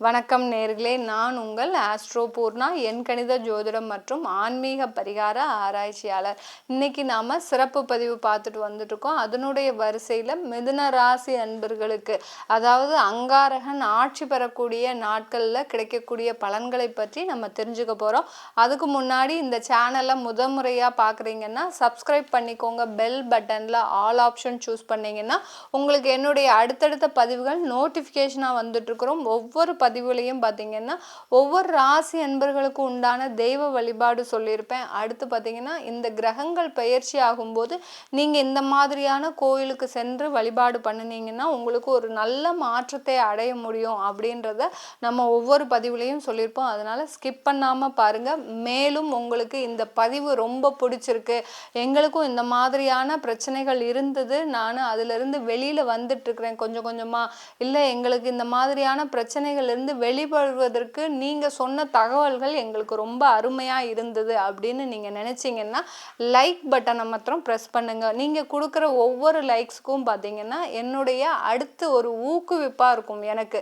வணக்கம் நேர்களே. நான் உங்கள் ஆஸ்ட்ரோபூர்ணா என் கணித ஜோதிடம் மற்றும் ஆன்மீக பரிகார ஆராய்ச்சியாளர். இன்னைக்கு நாம் சிறப்பு பதிவு பார்த்துட்டு வந்துட்டு இருக்கோம் அதனுடைய வரிசையில் மிதுன ராசி அன்பர்களுக்கு அதாவது அங்காரகன் ஆட்சி பெறக்கூடிய நாட்களில் கிடைக்கக்கூடிய பலன்களை பற்றி நம்ம தெரிஞ்சுக்க போகிறோம் அதுக்கு முன்னாடி இந்த சேனலை முதமுறையாக பார்க்குறீங்கன்னா சப்ஸ்கிரைப் பண்ணிக்கோங்க. பெல் பட்டனில் ஆல் ஆப்ஷன் சூஸ் பண்ணிங்கன்னா உங்களுக்கு என்னுடைய அடுத்தடுத்த பதிவுகள் நோட்டிஃபிகேஷனாக வந்துட்டுருக்குறோம். ஒவ்வொரு பதிவுலையும் பார்த்தீங்கன்னா ஒவ்வொரு ராசி அன்பர்களுக்கு உண்டான தெய்வ வழிபாடு சொல்லியிருப்பேன். அடுத்து பார்த்தீங்கன்னா இந்த கிரகங்கள் பயிற்சி ஆகும்போது நீங்கள் இந்த மாதிரியான கோயிலுக்கு சென்று வழிபாடு பண்ணினீங்கன்னா உங்களுக்கு ஒரு நல்ல மாற்றத்தை அடைய முடியும் அப்படின்றத நம்ம ஒவ்வொரு பதிவுலையும் சொல்லியிருப்போம். அதனால் ஸ்கிப் பண்ணாமல் பாருங்கள் மேலும் உங்களுக்கு இந்த பதிவு ரொம்ப பிடிச்சிருக்கு. எங்களுக்கும் இந்த மாதிரியான பிரச்சனைகள் இருந்தது. நான் அதிலிருந்து வெளியில் வந்துட்டுருக்குறேன் கொஞ்சம் கொஞ்சமாக இல்லை எங்களுக்கு இந்த மாதிரியான பிரச்சனைகள் இருந்து வெளிப்படுவதற்கு நீங்கள் சொன்ன தகவல்கள் எங்களுக்கு ரொம்ப அருமையாக இருந்தது அப்படின்னு நீங்கள் நினச்சிங்கன்னா லைக் பட்டனை மாத்திரம் ப்ரெஸ் பண்ணுங்கள் நீங்கள் கொடுக்குற ஒவ்வொரு லைக்ஸுக்கும் பார்த்தீங்கன்னா என்னுடைய அடுத்து ஒரு ஊக்குவிப்பாக இருக்கும் எனக்கு.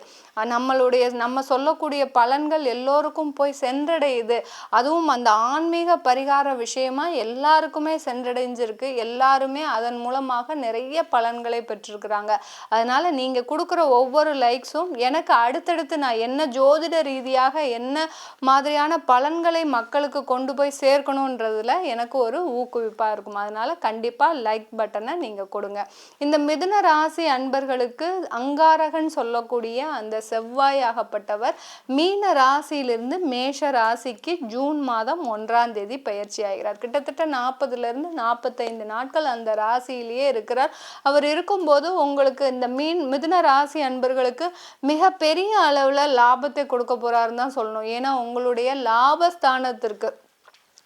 நம்மளுடைய நம்ம சொல்லக்கூடிய பலன்கள் எல்லோருக்கும் போய் சென்றடையுது. அதுவும் அந்த ஆன்மீக பரிகார விஷயமா எல்லாருக்குமே சென்றடைஞ்சிருக்கு. எல்லாருமே அதன் மூலமாக நிறைய பலன்களை பெற்றிருக்கிறாங்க. அதனால நீங்கள் கொடுக்குற ஒவ்வொரு லைக்ஸும் எனக்கு அடுத்தடுத்து நான் என்ன ஜோதிட ரீதியாக என்ன மாதிரியான பலன்களை மக்களுக்கு கொண்டு போய் சேர்க்கணுன்றதுல எனக்கு ஒரு ஊக்குவிப்பாக இருக்கும். அதனால் கண்டிப்பாக லைக் பட்டனை நீங்கள் கொடுங்க. இந்த மிதுன ராசி அன்பர்களுக்கு அங்காரகன் சொல்லக்கூடிய அந்த செவ்வாய் ஆகப்பட்டவர் மீன ராசியிலிருந்து மேஷ ராசிக்கு ஜூன் மாதம் ஒன்றாம் தேதி பயிற்சி ஆகிறார். கிட்டத்தட்ட நாற்பதுலேருந்து நாற்பத்தைந்து நாட்கள் அந்த ராசியிலேயே இருக்கிறார். அவர் இருக்கும்போது உங்களுக்கு இந்த மீன் மிதுன ராசி அன்பர்களுக்கு மிக பெரிய அளவில் லாபத்தை கொடுக்க போறாருன்னு தான் சொல்லணும். ஏன்னா உங்களுடைய லாபஸ்தானத்திற்கு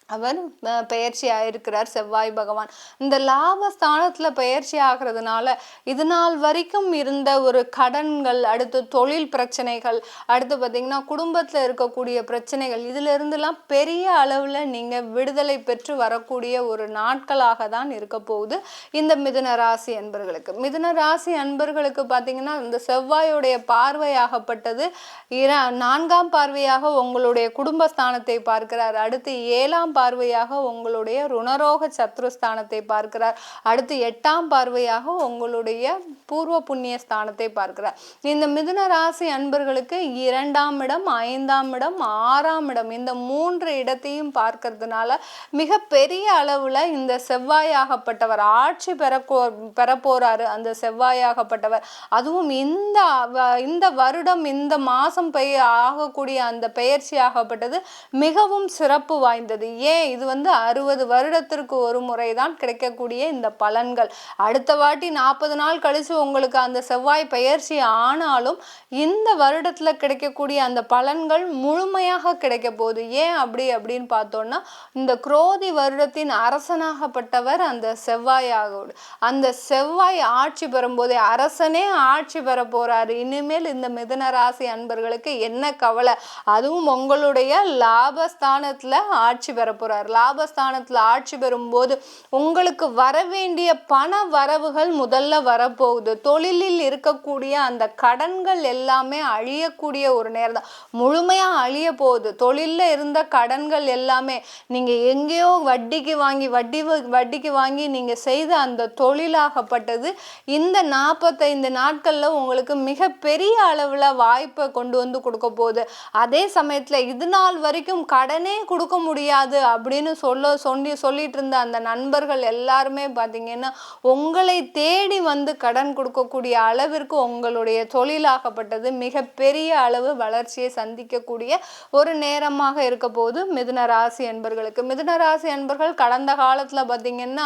அவர் பெயர்ச்சியாக இருக்கிறார் செவ்வாய் பகவான். இந்த லாபஸ்தானத்தில் பெயர்ச்சி ஆகிறதுனால இது நாள் வரைக்கும் இருந்த ஒரு கடன்கள் அடுத்து தொழில் பிரச்சனைகள் அடுத்து பார்த்திங்கன்னா குடும்பத்தில் இருக்கக்கூடிய பிரச்சனைகள் இதிலிருந்துலாம் பெரிய அளவில் நீங்கள் விடுதலை பெற்று வரக்கூடிய ஒரு நாட்களாக தான் இருக்க போகுது இந்த மிதுன ராசி அன்பர்களுக்கு. மிதுன ராசி அன்பர்களுக்கு பார்த்தீங்கன்னா இந்த செவ்வாயுடைய பார்வையாகப்பட்டது இரா நான்காம் பார்வையாக உங்களுடைய குடும்பஸ்தானத்தை பார்க்கிறார். அடுத்து ஏழாம் பார்வையாக உங்களுடைய ருணரோக சத்ருஸ்தானத்தை பார்க்கிறார். அடுத்து எட்டாம் பார்வையாக உங்களுடைய பூர்வ புண்ணிய ஸ்தானத்தை பார்க்கிறார். இந்த மிதுன ராசி அன்பர்களுக்கு இரண்டாம் இடம் ஐந்தாம் இடம் ஆறாம் இடம் இந்த மூன்று இடத்தையும் பார்க்கறதுனால மிக பெரிய அளவுல இந்த செவ்வாயாகப்பட்டவர் ஆட்சி பெற பெறப்போறாரு. அந்த செவ்வாயாகப்பட்டவர் அதுவும் இந்த வ- இந்த வருடம் இந்த மாதம் பெய் ஆகக்கூடிய அந்த பெயர்ச்சி ஆகப்பட்டது மிகவும் சிறப்பு வாய்ந்தது. ஏன் இது வந்து அறுபது வருடத்திற்கு ஒரு முறை தான் கிடைக்கக்கூடிய இந்த பலன்கள்? அடுத்த வாட்டி நாற்பது நாள் கழிச்சு உங்களுக்கு அந்த செவ்வாய் பயிற்சி ஆனாலும் இந்த வருடத்தில் கிடைக்கக்கூடிய அந்த பலன்கள் முழுமையாக கிடைக்க போகுது. ஏன் அப்படி அப்படின்னு பார்த்தோன்னா இந்த குரோதி வருடத்தின் அரசனாகப்பட்டவர் அந்த செவ்வாயாக அந்த செவ்வாய் ஆட்சி பெறும்போதே அரசனே ஆட்சி பெற போறாரு. இனிமேல் இந்த மிதன ராசி அன்பர்களுக்கு என்ன கவலை? அதுவும் உங்களுடைய லாபஸ்தானத்தில் ஆட்சி பெற போறார். லாபஸ்தானத்தில் ஆட்சி பெறும்போது உங்களுக்கு வர வேண்டிய பண வரவுகள் முதல்ல வரப்போகுது. தொழிலில் இருக்கக்கூடிய அந்த கடன்கள் எல்லாமே அழியக்கூடிய ஒரு நேரம் தான் முழுமையாக அழிய போகுது. தொழிலில் இருந்த கடன்கள் எல்லாமே நீங்கள் எங்கேயோ வட்டிக்கு வாங்கி வட்டி வ- வட்டிக்கு வாங்கி நீங்கள் செய்த அந்த தொழிலாகப்பட்டது இந்த நாற்பத்தைந்து நாட்களில் உங்களுக்கு மிக பெரிய அளவில் வாய்ப்பை கொண்டு வந்து கொடுக்க போகுது. அதே சமயத்தில் இது நாள் வரைக்கும் கடனே கொடுக்க முடியாது அப்படின்னு சொல்ல சொல்லி சொல்லிட்டு இருந்த அந்த நண்பர்கள் எல்லாருமே பார்த்தீங்கன்னா உங்களை தேடி வந்து கடன் கொடுக்கக்கூடிய அளவிற்கு உங்களுடைய தொழிலாகப்பட்டது மிகப்பெரிய அளவு வளர்ச்சியை சந்திக்கக்கூடிய ஒரு நேரமாக இருக்க போது மிதுன ராசி என்பர்களுக்கு. மிதுன ராசி என்பர்கள் கடந்த காலத்தில் பார்த்தீங்கன்னா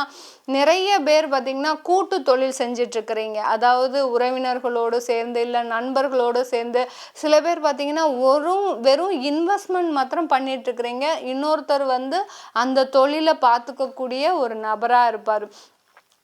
நிறைய பேர் பார்த்தீங்கன்னா கூட்டு தொழில் செஞ்சிட்ருக்கிறீங்க. அதாவது உறவினர்களோடு சேர்ந்து இல்லை நண்பர்களோடு சேர்ந்து சில பேர் பார்த்தீங்கன்னா ஒரு வெறும் இன்வெஸ்ட்மெண்ட் மாத்திரம் பண்ணிட்டு இருக்கிறீங்க இன்னொருத்தர் வந்து அந்த தொழிலை பார்த்துக்கக்கூடிய ஒரு நபராக இருப்பார்.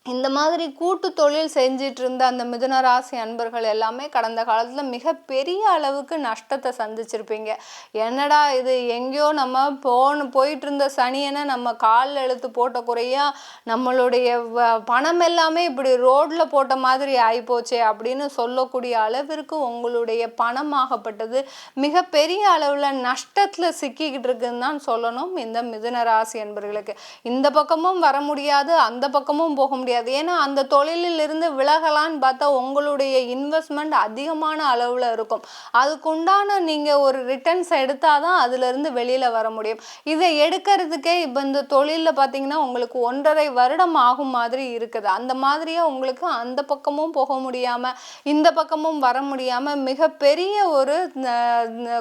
இந்த மாதிரி கூட்டு தொழில் செஞ்சிட்டு இருந்த அந்த மிதுன ராசி அன்பர்கள் எல்லாமே கடந்த காலத்தில் மிகப்பெரிய அளவுக்கு நஷ்டத்தை சந்திச்சிருப்பீங்க. என்னடா இது? எங்கேயோ நம்ம போன போயிட்டு இருந்த சனியனை நம்ம காலில் எழுத்து போட்ட குறையா நம்மளுடைய வ- பணம் எல்லாமே இப்படி ரோட்ல போட்ட மாதிரி ஆகிப்போச்சே அப்படின்னு சொல்லக்கூடிய அளவிற்கு உங்களுடைய பணமாகப்பட்டது மிகப்பெரிய அளவில் நஷ்டத்தில் சிக்கிக்கிட்டு இருக்குன்னு தான் சொல்லணும் இந்த மிதுன ராசி அன்பர்களுக்கு. இந்த பக்கமும் வர முடியாது அந்த பக்கமும் போக முடியாது. ஏன்னா அந்த தொழிலில் இருந்து விலகலான்னு பார்த்தா உங்களுடைய இன்வெஸ்ட்மெண்ட் அதிகமான அளவில் இருக்கும். அதுக்குண்டான நீங்கள் ஒரு ரிட்டர்ன்ஸ் எடுத்தால் தான் அதுலேருந்து வெளியில் வர முடியும். இதை எடுக்கிறதுக்கே இப்போ இந்த தொழிலில் பார்த்தீங்கன்னா உங்களுக்கு ஒன்றரை வருடம் ஆகும் மாதிரி இருக்குது. அந்த மாதிரியே உங்களுக்கு அந்த பக்கமும் போக முடியாமல் இந்த பக்கமும் வர முடியாமல் மிகப்பெரிய ஒரு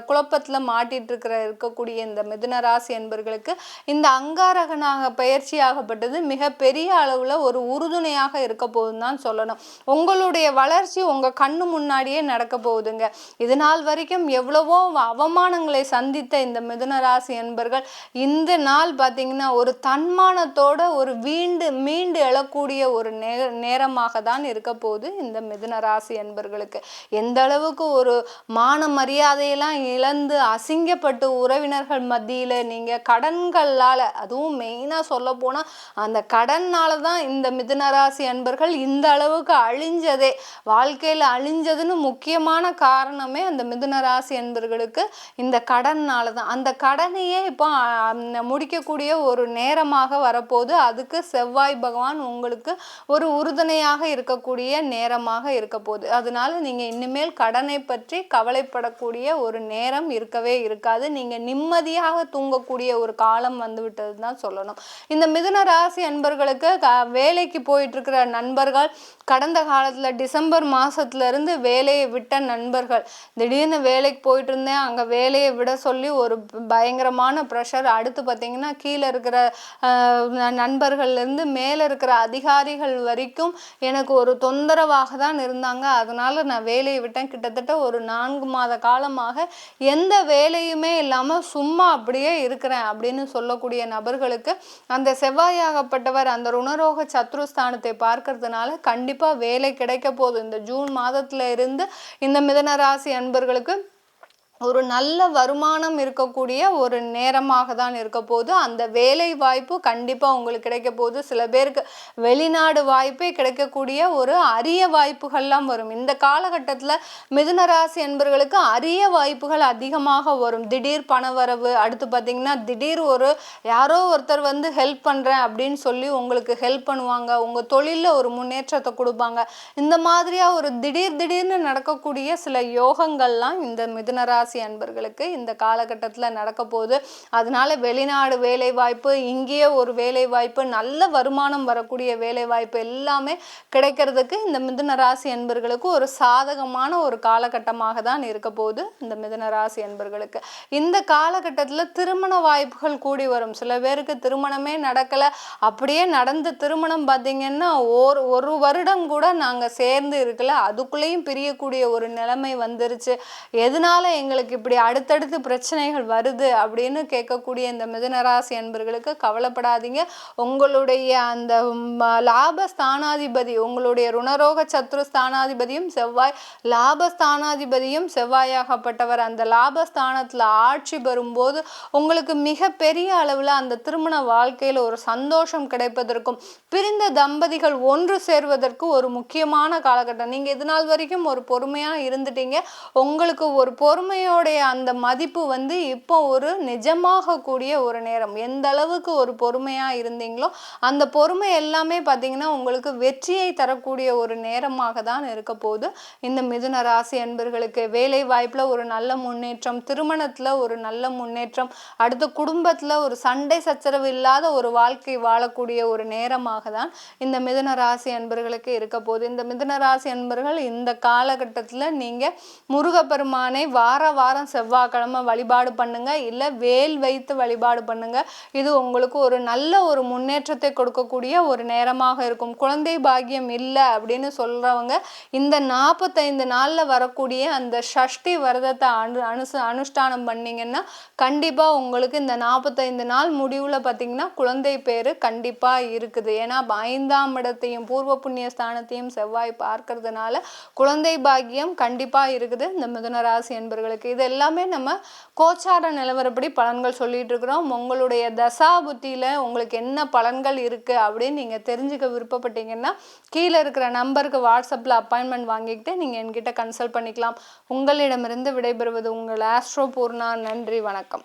குழப்பத்தில் மாட்டிட்டு இருக்கிற இருக்கக்கூடிய இந்த மிதுன ராசி என்பர்களுக்கு இந்த அங்காரகனாக பயிற்சியாகப்பட்டது மிகப்பெரிய அளவில் ஒரு உறுதுணையாக இருக்க போகுதுன்னு தான் சொல்லணும். உங்களுடைய வளர்ச்சி உங்கள் கண்ணு முன்னாடியே நடக்க போகுதுங்க. இது நாள் வரைக்கும் எவ்வளவோ அவமானங்களை சந்தித்த இந்த மிதுன ராசி என்பர்கள் இந்த நாள் பார்த்தீங்கன்னா ஒரு தன்மானத்தோட ஒரு வீண்டு மீண்டு எழக்கூடிய ஒரு நே நேரமாக தான் இருக்க போகுது இந்த மிதுன ராசி என்பர்களுக்கு. எந்த அளவுக்கு ஒரு மான மரியாதையெல்லாம் இழந்து அசிங்கப்பட்டு உறவினர்கள் மத்தியில் நீங்கள் கடன்களால் அதுவும் மெயினாக சொல்ல போனால் அந்த கடனால் தான் இந்த மிதுன ராசி அன்பர்கள் இந்த அளவுக்கு அழிஞ்சதே. வாழ்க்கையில் அழிஞ்சதுன்னு முக்கியமான காரணமே அந்த மிதுன ராசி அன்பர்களுக்கு இந்த கடன்னால தான் அந்த கடனையே இப்போ முடிக்கக்கூடிய ஒரு நேரமாக வரப்போகுது. அதுக்கு செவ்வாய் பகவான் உங்களுக்கு ஒரு உறுதுணையாக இருக்கக்கூடிய நேரமாக இருக்க போகுது. அதனால நீங்கள் இனிமேல் கடனை பற்றி கவலைப்படக்கூடிய ஒரு நேரம் இருக்கவே இருக்காது. நீங்கள் நிம்மதியாக தூங்கக்கூடிய ஒரு காலம் வந்துவிட்டது தான் சொல்லணும். இந்த மிதுன ராசி அன்பர்களுக்கு க வேலைக்கு போயிட்டு இருக்கிற நண்பர்கள் கடந்த காலத்தில் டிசம்பர் மாசத்துல இருந்து வேலையை விட்ட நண்பர்கள். திடீர்னு வேலைக்கு போயிட்டு இருந்தேன் அங்கே வேலையை விட சொல்லி ஒரு பயங்கரமான ப்ரெஷர் அடுத்து பார்த்தீங்கன்னா கீழே இருக்கிற நண்பர்கள்லேருந்து மேலே இருக்கிற அதிகாரிகள் வரைக்கும் எனக்கு ஒரு தொந்தரவாக தான் இருந்தாங்க. அதனால நான் வேலையை விட்டேன். கிட்டத்தட்ட ஒரு நான்கு மாத காலமாக எந்த வேலையுமே இல்லாமல் சும்மா அப்படியே இருக்கிறேன் அப்படின்னு சொல்லக்கூடிய நபர்களுக்கு அந்த செவ்வாயாகப்பட்டவர் அந்த ருணரோக சத்ருஸ்தானத்தை பார்க்கறதுனால கண்டிப்பாக வேலை கிடைக்க போகுது. இந்த ஜூன் மாதத்துல இருந்து இந்த மிதன ராசி அன்பர்களுக்கு ஒரு நல்ல வருமானம் இருக்கக்கூடிய ஒரு நேரமாக தான் இருக்க போது அந்த வேலை வாய்ப்பு கண்டிப்பாக உங்களுக்கு கிடைக்க போகுது. சில பேருக்கு வெளிநாடு வாய்ப்பே கிடைக்கக்கூடிய ஒரு அரிய வாய்ப்புகள்லாம் வரும். இந்த காலகட்டத்தில் மிதுனராசி என்பர்களுக்கு அரிய வாய்ப்புகள் அதிகமாக வரும். திடீர் பணவரவு அடுத்து பார்த்தீங்கன்னா திடீர் ஒரு யாரோ ஒருத்தர் வந்து ஹெல்ப் பண்ணுறேன் அப்படின்னு சொல்லி உங்களுக்கு ஹெல்ப் பண்ணுவாங்க. உங்கள் தொழிலில் ஒரு முன்னேற்றத்தை கொடுப்பாங்க. இந்த மாதிரியாக ஒரு திடீர் திடீர்னு நடக்கக்கூடிய சில யோகங்கள்லாம் இந்த மிதுனராசி ராசி அன்பர்களுக்கு இந்த காலகட்டத்தில் நடக்க போகுது அதனால வெளிநாடு வேலை வாய்ப்பு இங்கேயே ஒரு வேலை வாய்ப்பு நல்ல வருமானம் வரக்கூடிய வேலை வாய்ப்பு எல்லாமே கிடைக்கிறதுக்கு இந்த மிதுன ராசி அன்பர்களுக்கு ஒரு சாதகமான ஒரு காலகட்டமாக தான் இருக்க போகுது இந்த மிதுன ராசி அன்பர்களுக்கு. இந்த காலகட்டத்தில் திருமண வாய்ப்புகள் கூடி வரும். சில பேருக்கு திருமணமே நடக்கலை. அப்படியே நடந்த திருமணம் பார்த்தீங்கன்னா ஒரு ஒரு வருடம் கூட நாங்கள் சேர்ந்து இருக்கல. அதுக்குள்ளேயும் பிரியக்கூடிய ஒரு நிலைமை வந்துருச்சு. எதனால எங்களுக்கு இப்படி அடுத்தடுத்து பிரச்சனைகள் வருது அப்படின்னு கேட்கக்கூடிய இந்த மிதுனராசி அன்பர்களுக்கு கவலைப்படாதீங்க. உங்களுடைய அந்த லாப ஸ்தானாதிபதி உங்களுடைய ருணரோக சத்ரு ஸ்தானாதிபதியும் செவ்வாய் லாப ஸ்தானாதிபதியும் செவ்வாயாகப்பட்டவர். அந்த லாபஸ்தானத்தில் ஆட்சி பெறும்போது உங்களுக்கு மிகப்பெரிய அளவில் அந்த திருமண வாழ்க்கையில் ஒரு சந்தோஷம் கிடைப்பதற்கும் பிரிந்த தம்பதிகள் ஒன்று சேர்வதற்கு ஒரு முக்கியமான காலகட்டம். நீங்கள் இது நாள் வரைக்கும் ஒரு பொறுமையாக இருந்துட்டீங்க. உங்களுக்கு ஒரு பொறுமையோடைய அந்த மதிப்பு வந்து இப்போ ஒரு நிஜமாக கூடிய ஒரு நேரம். எந்த அளவுக்கு ஒரு பொறுமையாக இருந்தீங்களோ அந்த பொறுமை எல்லாமே பார்த்தீங்கன்னா உங்களுக்கு வெற்றியை தரக்கூடிய ஒரு நேரமாக தான் இருக்க போகுது. இந்த மிதுன ராசி அன்பர்களுக்கு வேலை வாய்ப்பில் ஒரு நல்ல முன்னேற்றம் திருமணத்தில் ஒரு நல்ல முன்னேற்றம் அடுத்து குடும்பத்தில் ஒரு சண்டை சச்சரவு இல்லாத ஒரு வாழ்க்கை வாழக்கூடிய ஒரு நேரமாக தான் இந்த மிதுன ராசி அன்பர்களுக்கு இருக்க போகுது. இந்த மிதுன ராசி அன்பர்கள் இந்த காலகட்டத்தில் நீங்கள் முருகப்பெருமானை வார வாரம் செவ்வாய்க்கிழமை வழிபாடு பண்ணுங்க. இல்லை வேல் வைத்து வழிபாடு பண்ணுங்க. இது உங்களுக்கு ஒரு நல்ல ஒரு முன்னேற்றத்தை கொடுக்கக்கூடிய ஒரு நேரமாக இருக்கும். குழந்தை பாக்கியம் இல்லை அப்படின்னு சொல்றவங்க இந்த நாற்பத்தைந்து நாளில் வரக்கூடிய அந்த ஷஷ்டி விரதத்தை அனு அனுசு அனுஷ்டானம் பண்ணீங்கன்னா கண்டிப்பாக உங்களுக்கு இந்த நாற்பத்தைந்து நாள் முடிவில் பார்த்தீங்கன்னா குழந்தை பேர் கண்டிப்பாக இருக்குது. ஏன்னா ஐந்தாம் இடத்தையும் பூர்வ புண்ணிய ஸ்தானத்தையும் செவ்வாய் பார்க்கறதுனால குழந்தை பாக்கியம் கண்டிப்பாக இருக்குது. இந்த மிதுன ராசி என்பர்களுக்கு இது எல்லாமே நம்ம கோச்சார நிலவரப்படி பலன்கள் சொல்லிகிட்டு இருக்கிறோம். உங்களுடைய தசா புத்தியில் உங்களுக்கு என்ன பலன்கள் இருக்குது அப்படின்னு நீங்கள் தெரிஞ்சுக்க விருப்பப்பட்டீங்கன்னா கீழே இருக்கிற நம்பருக்கு வாட்ஸ்அப்பில் அப்பாயின்மெண்ட் வாங்கிக்கிட்டு நீங்கள் என்கிட்ட கன்சல்ட் பண்ணிக்கலாம். உங்களிடமிருந்து விடைபெறுவது உங்கள் ஆஸ்ட்ரோ பூர்ணா. நன்றி வணக்கம்.